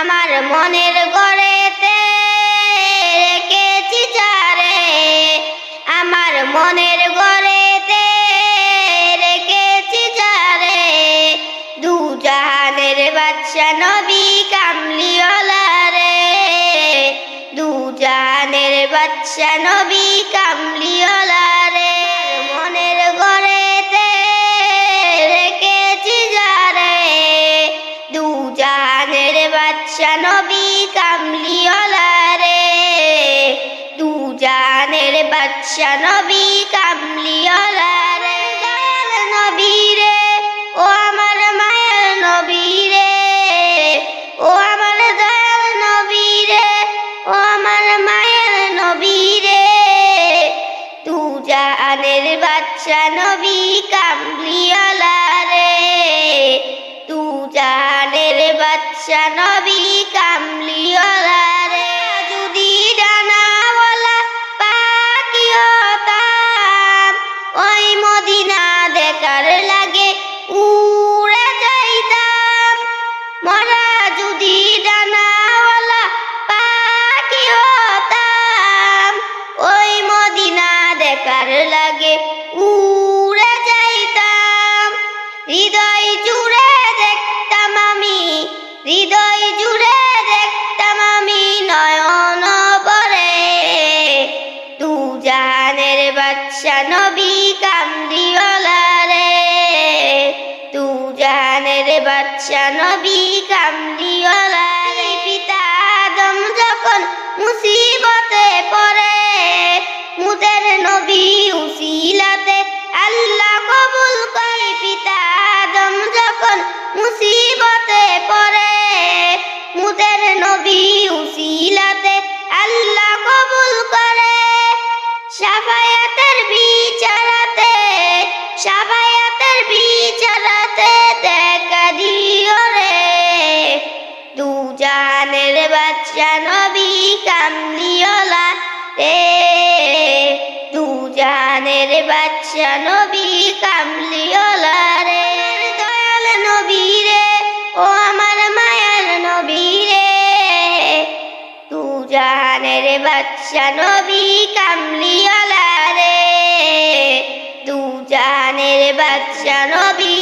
আমার মনের গড়েতে রেখেছি যারে। আমার মনের গড়েতে রেখেছি যারে। দু জাহানের বাচ্চা নবী কামলিওয়ালা রে দু জাহানের বাচ্চা নবী কামলিওয়ালা কামলিওয়ালা রে দু জাহানের বাচ্চা নবী কামলিওয়ালা রে দয়াল নবী রে ও আমার মায়ের নবী রে ও আমার দয়াল নবী রে ও আমার মায়ের নবী রে তু জানের বাচ্চা নবী কামলিওয়ালা লাগে, উড়ে যাইতাম। হৃদয় জুড়ে দেখতাম আমি, হৃদয় জুড়ে দেখতাম আমি নয়ন বরে তু জানের বাচ্চা নবী কামলিওয়ালা রে তু জানের বাচ্চা নবী কামলিওয়ালা রে পিতা আদম যখন মুসিবতে পড়ে মুদের নবী উসিলাতে, আল্লাহ কবুল করে পিতা আদম যখন মুসিবতে পড়ে। মুদের নবী উসিলাতে, আল্লাহ কবুল করে। সাফায়াতের বিচারাতে কামলিওলা রে। দয়াল নবী রে, ও আমার মায়ার নবী রে। তু জানের বাচ্চা নবী কামলিওলা রে। তু জানের বাচ্চা নবী